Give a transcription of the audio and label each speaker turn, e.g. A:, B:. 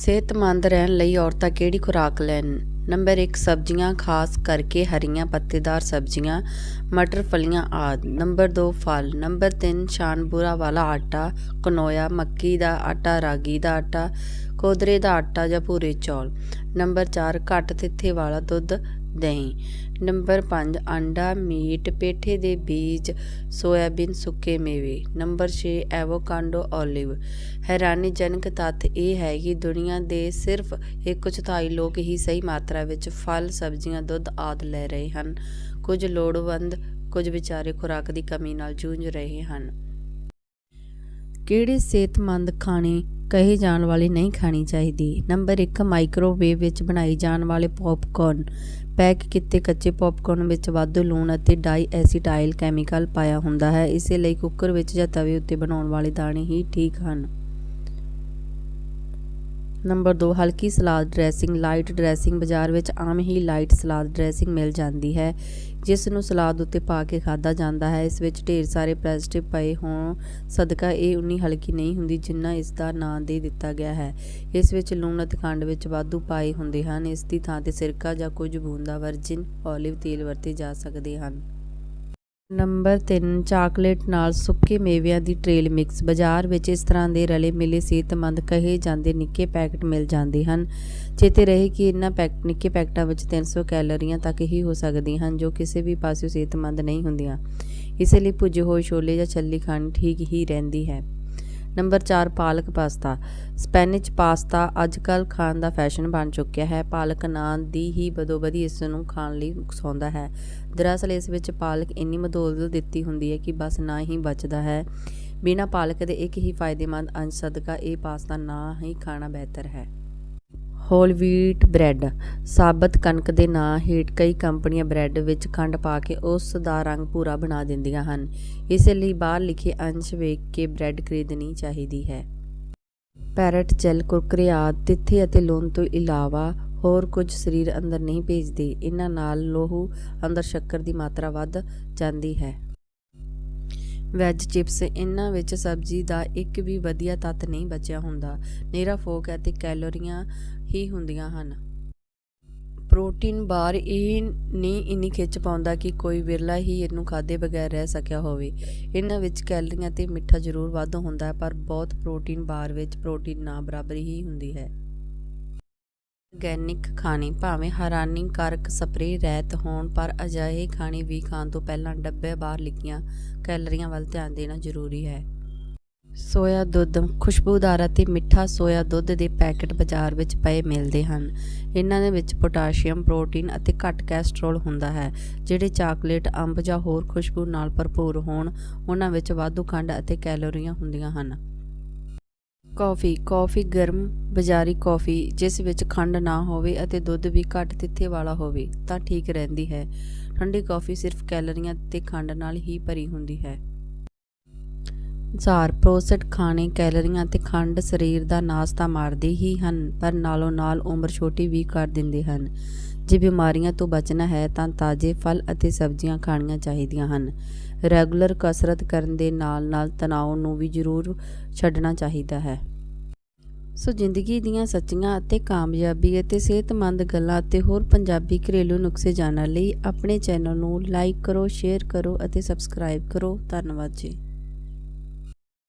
A: ਸਿਹਤਮੰਦ ਰਹਿਣ ਲਈ ਔਰਤਾਂ ਕਿਹੜੀ ਖੁਰਾਕ ਲੈਣ? ਨੰਬਰ 1 ਸਬਜ਼ੀਆਂ, ਖਾਸ ਕਰਕੇ ਹਰੀਆਂ ਪੱਤੇਦਾਰ ਸਬਜ਼ੀਆਂ, ਮਟਰ, ਫਲੀਆਂ ਆਦਿ। ਨੰਬਰ 2 ਫਲ। ਨੰਬਰ 3 ਸ਼ਾਨਪੁਰਾ ਵਾਲਾ ਆਟਾ, ਕਨੋਇਆ, ਮੱਕੀ ਦਾ ਆਟਾ, ਰਾਗੀ ਦਾ ਆਟਾ, ਕੋਦਰੇ ਦਾ ਆਟਾ ਜਾਂ ਭੂਰੇ ਚੌਲ। ਨੰਬਰ 4 ਘੱਟ ਤਿੱਥੇ ਵਾਲਾ ਦੁੱਧ। ਦਹੀਂ। ਨੰਬਰ 5 ਆਂਡਾ, ਮੀਟ, ਪੇਠੇ ਦੇ ਬੀਜ, ਸੋਇਆਬੀਨ ਸੁੱਕੇ ਮੇਵੇ। Number 6 avocado, olive. ਹੈਰਾਨੀਜਨਕ ਤੱਥ ਇਹ ਹੈ ਕਿ ਦੁਨੀਆ ਦੇ ਸਿਰਫ ਇੱਕ ਚੌਥਾਈ ਲੋਕ ਹੀ ਸਹੀ ਮਾਤਰਾ ਵਿੱਚ ਫਲ, ਸਬਜ਼ੀਆਂ, ਦੁੱਧ ਆਦਿ ਲੈ ਰਹੇ ਹਨ। ਕੁਝ ਲੋੜਵੰਦ, ਕੁਝ ਵਿਚਾਰੇ ਖੁਰਾਕ ਦੀ ਕਮੀ ਨਾਲ ਜੂਝ ਰਹੇ ਹਨ। ਕਿਹੜੇ ਸਿਹਤਮੰਦ ਖਾਣੇ ਕਹੇ ਜਾਣ ਵਾਲੇ ਨਹੀਂ ਖਾਣੀ ਚਾਹੀਦੀ? ਨੰਬਰ 1 ਮਾਈਕ੍ਰੋਵੇਵ ਵਿੱਚ ਬਣਾਈ ਜਾਣ ਵਾਲੇ ਪੌਪਕਾਰਨ। ਪੈਕ ਕੀਤੇ ਕੱਚੇ ਪੌਪਕਾਰਨ ਵਿੱਚ ਵਾਧੂ ਲੂਣ ਅਤੇ ਡਾਈ ਐਸੀਟਾਈਲ ਕੈਮੀਕਲ ਪਾਇਆ ਹੁੰਦਾ ਹੈ। ਇਸੇ ਲਈ ਕੁੱਕਰ ਵਿੱਚ ਜਾਂ ਤਵੇ ਉੱਤੇ ਬਣਾਉਣ ਵਾਲੇ ਦਾਣੇ ਹੀ ਠੀਕ ਹਨ। ਨੰਬਰ 2 ਹਲਕੀ ਸਲਾਦ ਡਰੈਸਿੰਗ, ਲਾਈਟ ਡਰੈਸਿੰਗ, ਬਾਜ਼ਾਰ ਵਿੱਚ ਆਮ ਹੀ ਲਾਈਟ ਸਲਾਦ ਡਰੈਸਿੰਗ ਮਿਲ ਜਾਂਦੀ ਹੈ ਜਿਸ ਨੂੰ ਸਲਾਦ ਉੱਤੇ ਪਾ ਕੇ ਖਾਧਾ ਜਾਂਦਾ ਹੈ। ਇਸ ਵਿੱਚ ਢੇਰ ਸਾਰੇ ਪ੍ਰੈਸਟਿਵ ਪਏ ਹੋਣ, ਸਦਕਾ ਇਹ ਉਨੀ ਹਲਕੀ ਨਹੀਂ ਹੁੰਦੀ ਜਿੰਨਾ ਇਸ ਦਾ ਨਾਂ ਦੇ ਦਿੱਤਾ ਗਿਆ ਹੈ। ਇਸ ਵਿੱਚ ਲੂਣ ਅਤੇ ਖੰਡ ਵਿੱਚ ਵਾਧੂ ਪਾਏ ਹੁੰਦੇ ਹਨ। ਇਸ ਦੀ ਥਾਂ ਤੇ ਸਿਰਕਾ ਜਾਂ ਕੁਝ ਬੂੰਦਾਂ ਵਰਜਿਨ, ਓਲਿਵ ਤੇਲ ਵਰਤੇ ਜਾ ਸਕਦੇ ਹਨ। ਨੰਬਰ 3 ਚਾਕਲੇਟ ਨਾਲ ਸੁੱਕੇ ਮੇਵਿਆਂ ਦੀ ਟ੍ਰੇਲ ਮਿਕਸ ਬਾਜ਼ਾਰ ਵਿੱਚ ਇਸ ਤਰ੍ਹਾਂ ਦੇ ਰਲੇ ਮਿਲੇ ਸਿਹਤਮੰਦ ਕਹੇ ਜਾਂਦੇ ਨਿੱਕੇ ਪੈਕਟ ਮਿਲ ਜਾਂਦੇ ਹਨ। ਚੇਤੇ ਰਹੇ ਕਿ ਇਹਨਾਂ ਪੈਕਟ ਨਿੱਕੇ ਪੈਕਟਾਂ ਵਿੱਚ 300 ਕੈਲੋਰੀਆਂ ਤੱਕ ਹੀ ਹੋ ਸਕਦੀਆਂ ਹਨ ਜੋ ਕਿਸੇ ਵੀ ਪਾਸਿਓਂ ਸਿਹਤਮੰਦ ਨਹੀਂ ਹੁੰਦੀਆਂ। ਇਸ ਲਈ ਭੁੱਜੇ ਹੋਏ ਛੋਲੇ ਜਾਂ ਛੱਲੀ ਖਾਣੀ ਠੀਕ ਹੀ ਰਹਿੰਦੀ ਹੈ। ਨੰਬਰ 4 ਪਾਲਕ ਪਾਸਤਾ। ਸਪੈਨਿਚ ਪਾਸਤਾ ਅੱਜਕੱਲ ਖਾਣ ਦਾ ਫੈਸ਼ਨ ਬਣ ਚੁੱਕਿਆ ਹੈ। ਪਾਲਕ ਨਾਂ ਦੀ ਹੀ ਬਦੋਬਦੀ ਇਸ ਨੂੰ ਖਾਣ ਲਈ ਉਕਸਾਉਂਦਾ ਹੈ। ਦਰਅਸਲ ਇਸ ਵਿੱਚ ਪਾਲਕ ਇੰਨੀ ਮਦੋਲ ਦਿੱਤੀ ਹੁੰਦੀ ਹੈ ਕਿ ਬਸ ਨਾ ਹੀ ਬਚਦਾ ਹੈ। ਬਿਨਾਂ ਪਾਲਕ ਦੇ ਇੱਕ ਹੀ ਫਾਇਦੇਮੰਦ ਅੰਸ਼ ਸਦਕਾ ਇਹ ਪਾਸਤਾ ਨਾ ਹੀ ਖਾਣਾ ਬਿਹਤਰ ਹੈ। Whole wheat bread. ਸਾਬਤ ਕਣਕ ਦੇ ਨਾਂ ਹੇਠ ਕਈ ਕੰਪਨੀਆਂ ਬ੍ਰੈਡ ਵਿੱਚ ਖੰਡ ਪਾ ਕੇ ਉਸ ਦਾ ਰੰਗ ਭੂਰਾ ਬਣਾ ਦਿੰਦੀਆਂ ਹਨ। ਇਸ ਲਈ ਬਾਹਰ ਲਿਖੇ ਅੰਸ਼ ਵੇਖ ਕੇ ਬ੍ਰੈਡ ਖਰੀਦਣੀ ਚਾਹੀਦੀ ਹੈ। ਪੈਰਟ, ਜੈਲ, ਕੁਰਕਰੇ ਆਦਿ ਤਿੱਥੇ ਅਤੇ ਲੂਣ ਤੋਂ ਇਲਾਵਾ ਹੋਰ ਕੁਝ ਸਰੀਰ ਅੰਦਰ ਨਹੀਂ ਭੇਜਦੇ। ਇਹਨਾਂ ਨਾਲ ਲੋਹੂ ਅੰਦਰ ਸ਼ੱਕਰ ਦੀ ਮਾਤਰਾ ਵੱਧ ਜਾਂਦੀ ਹੈ। ਵੈਜ ਚਿਪਸ, ਇਹਨਾਂ ਵਿੱਚ ਸਬਜ਼ੀ ਦਾ ਇੱਕ ਵੀ ਵਧੀਆ ਤੱਤ ਨਹੀਂ ਬਚਿਆ ਹੁੰਦਾ। ਨਿਰਾ ਫੋਕ ਅਤੇ ਕੈਲੋਰੀਆਂ ਹੀ ਹੁੰਦੀਆਂ ਹਨ। ਪ੍ਰੋਟੀਨ ਬਾਰ ਇਹ ਨਹੀਂ ਇੰਨੀ ਖਿੱਚ ਪਾਉਂਦਾ ਕਿ ਕੋਈ ਵਿਰਲਾ ਹੀ ਇਹਨੂੰ ਖਾਦੇ ਬਗੈਰ ਰਹਿ ਸਕਿਆ ਹੋਵੇ। ਇਹਨਾਂ ਵਿੱਚ ਕੈਲਰੀਆਂ ਤੇ ਮਿੱਠਾ ਜ਼ਰੂਰ ਵੱਧ ਹੁੰਦਾ ਹੈ ਪਰ ਬਹੁਤ ਪ੍ਰੋਟੀਨ ਬਾਰ ਵਿੱਚ ਪ੍ਰੋਟੀਨ ਨਾ ਬਰਾਬਰ ਹੀ ਹੁੰਦੀ ਹੈ। ਆਰਗੈਨਿਕ ਖਾਣੇ ਭਾਵੇਂ ਹੈਰਾਨੀਕਾਰਕ ਸਪਰੇਅ ਰਹਿਤ ਹੋਣ, ਪਰ ਅਜਿਹੇ ਖਾਣੇ ਵੀ ਖਾਣ ਤੋਂ ਪਹਿਲਾਂ ਡੱਬੇ ਬਾਹਰ ਲਿਖੀਆਂ ਕੈਲਰੀਆਂ ਵੱਲ ਧਿਆਨ ਦੇਣਾ ਜ਼ਰੂਰੀ ਹੈ। ਸੋਇਆ ਦੁੱਧ, ਖੁਸ਼ਬੂਦਾਰ ਅਤੇ ਮਿੱਠਾ ਸੋਇਆ ਦੁੱਧ ਦੇ ਪੈਕੇਟ ਬਾਜ਼ਾਰ ਵਿੱਚ ਪਏ ਮਿਲਦੇ ਹਨ। ਇਹਨਾਂ ਦੇ ਵਿੱਚ ਪੋਟਾਸ਼ੀਅਮ, ਪ੍ਰੋਟੀਨ ਅਤੇ ਘੱਟ ਕੋਲੇਸਟ੍ਰੋਲ ਹੁੰਦਾ ਹੈ, ਜਿਹੜੇ ਚਾਕਲੇਟ, ਅੰਬ ਜਾਂ ਹੋਰ ਖੁਸ਼ਬੂ ਨਾਲ ਭਰਪੂਰ ਹੋਣ, ਉਹਨਾਂ ਵਿੱਚ ਵਾਧੂ ਖੰਡ ਅਤੇ ਕੈਲੋਰੀਆਂ ਹੁੰਦੀਆਂ ਹਨ। ਕੌਫੀ ਕੌਫੀ ਗਰਮ ਬਾਜ਼ਾਰੀ ਕੌਫੀ, ਜਿਸ ਵਿੱਚ ਖੰਡ ਨਾ ਹੋਵੇ ਅਤੇ ਦੁੱਧ ਵੀ ਘੱਟ ਤਿੱਥੇ ਵਾਲਾ ਹੋਵੇ, ਤਾਂ ਠੀਕ ਰਹਿੰਦੀ ਹੈ। ਠੰਡੀ ਕੌਫੀ ਸਿਰਫ ਕੈਲਰੀਆਂ ਤੇ ਖੰਡ ਨਾਲ ਹੀ ਭਰੀ ਹੁੰਦੀ ਹੈ। ਜ਼ਾਰ ਪ੍ਰੋਸਟ ਖਾਣੇ ਕੈਲਰੀਆਂ ਅਤੇ ਖੰਡ ਸਰੀਰ ਦਾ ਨਾਸ ਤਾਂ ਮਾਰਦੇ ਹੀ ਹਨ, ਪਰ ਨਾਲੋਂ ਨਾਲ ਉਮਰ ਛੋਟੀ ਵੀ ਕਰ ਦਿੰਦੇ ਹਨ। ਜੇ ਬਿਮਾਰੀਆਂ ਤੋਂ ਬਚਣਾ ਹੈ ਤਾਂ ਤਾਜ਼ੇ ਫਲ ਅਤੇ ਸਬਜ਼ੀਆਂ ਖਾਣੀਆਂ ਚਾਹੀਦੀਆਂ ਹਨ। ਰੈਗੂਲਰ ਕਸਰਤ ਕਰਨ ਦੇ ਨਾਲ-ਨਾਲ ਤਣਾਅ ਨੂੰ ਵੀ ਜ਼ਰੂਰ ਛੱਡਣਾ ਚਾਹੀਦਾ ਹੈ। ਸੋ ਜ਼ਿੰਦਗੀ ਦੀਆਂ ਸੱਚੀਆਂ ਅਤੇ ਕਾਮਯਾਬੀ ਅਤੇ ਸਿਹਤਮੰਦ ਗੱਲਾਂ ਅਤੇ ਹੋਰ ਪੰਜਾਬੀ ਘਰੇਲੂ ਨੁਸਖੇ ਜਾਣਨ ਲਈ ਆਪਣੇ ਚੈਨਲ ਨੂੰ ਲਾਈਕ ਕਰੋ, ਸ਼ੇਅਰ ਕਰੋ ਅਤੇ ਸਬਸਕ੍ਰਾਈਬ ਕਰੋ। ਧੰਨਵਾਦ ਜੀ।